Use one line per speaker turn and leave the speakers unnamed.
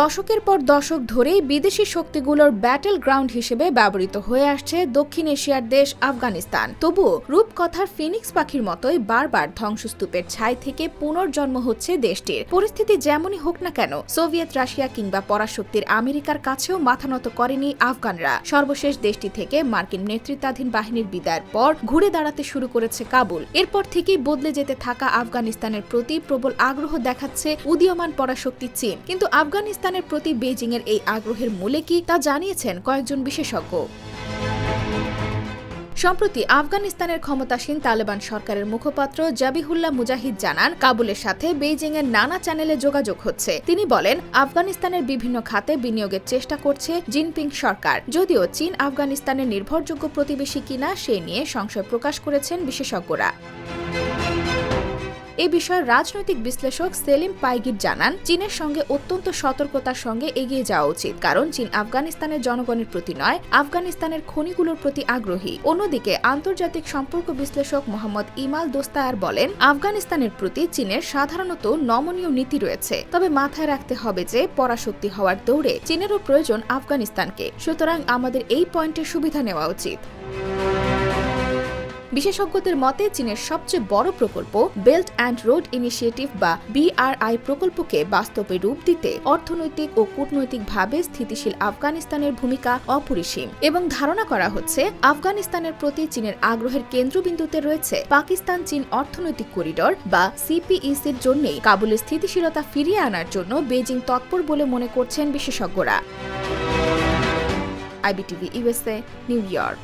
দশকের পর দশক ধরেই বিদেশি শক্তিগুলোর ব্যাটেল গ্রাউন্ড হিসেবে ব্যবহৃত হয়ে আসছে দক্ষিণ এশিয়ার দেশ আফগানিস্তান। তবুও রূপকথার ফিনিক্স পাখির মতোই বারবার ধ্বংসস্তূপের ছাই থেকে পুনর্জন্ম হচ্ছে দেশটির। পরিস্থিতি যেমনই হোক না কেন, সোভিয়েত রাশিয়া কিংবা পরাশক্তির আমেরিকার কাছেও মাথা নত করেনি আফগানরা। সর্বশেষ দেশটি থেকে মার্কিন নেতৃত্বাধীন বাহিনীর বিদায়ের পর ঘুরে দাঁড়াতে শুরু করেছে কাবুল। এরপর থেকেই বদলে যেতে থাকা আফগানিস্তানের প্রতি প্রবল আগ্রহ দেখাচ্ছে উদীয়মান পরাশক্তি চীন। কিন্তু আফগানিস্তানের প্রতি বেজিং এর এই আগ্রহের মূলে কি তা জানিয়েছেন কয়েকজন বিশেষজ্ঞ। সম্প্রতি আফগানিস্তানের ক্ষমতাসীন তালেবান সরকারের মুখপাত্র জাবিহুল্লাহ মুজাহিদ জানান, কাবুলের সাথে বেইজিং এর নানা চ্যানেলে যোগাযোগ হচ্ছে। তিনি বলেন, আফগানিস্তানের বিভিন্ন খাতে বিনিয়োগের চেষ্টা করছে জিনপিং সরকার। যদিও চীন আফগানিস্তানের নির্ভরযোগ্য প্রতিবেশী কিনা সে নিয়ে সংশয় প্রকাশ করেছেন বিশেষজ্ঞরা। এ বিষয়ে রাজনৈতিক বিশ্লেষক সেলিম পাইগির জানান, চীনের সঙ্গে অত্যন্ত সতর্কতার সঙ্গে এগিয়ে যাওয়া উচিত, কারণ চীন আফগানিস্তানের জনগণের প্রতি নয়, আফগানিস্তানের খনিগুলোর প্রতি আগ্রহী। অন্যদিকে আন্তর্জাতিক সম্পর্ক বিশ্লেষক মোহাম্মদ ইমাল দোস্তায়ার বলেন, আফগানিস্তানের প্রতি চীনের সাধারণত নমনীয় নীতি রয়েছে, তবে মাথায় রাখতে হবে যে পরাশক্তি হওয়ার দৌড়ে চীনেরও প্রয়োজন আফগানিস্তানকে। সুতরাং আমাদের এই পয়েন্টের সুবিধা নেওয়া উচিত। বিশেষজ্ঞদের মতে, চীনের সবচেয়ে বড় প্রকল্প বেল্ট অ্যান্ড রোড ইনিশিয়েটিভ বা বিআরআই প্রকল্পকে বাস্তবে রূপ দিতে অর্থনৈতিক ও কূটনৈতিকভাবে স্থিতিশীল আফগানিস্তানের ভূমিকা অপরিসীম। এবং ধারণা করা হচ্ছে, আফগানিস্তানের প্রতি চীনের আগ্রহের কেন্দ্রবিন্দুতে রয়েছে পাকিস্তান চীন অর্থনৈতিক করিডর বা সিপিইসির জন্যই কাবুলের স্থিতিশীলতা ফিরিয়ে আনার জন্য বেজিং তৎপর বলে মনে করছেন বিশেষজ্ঞরা। IBTV USA New York.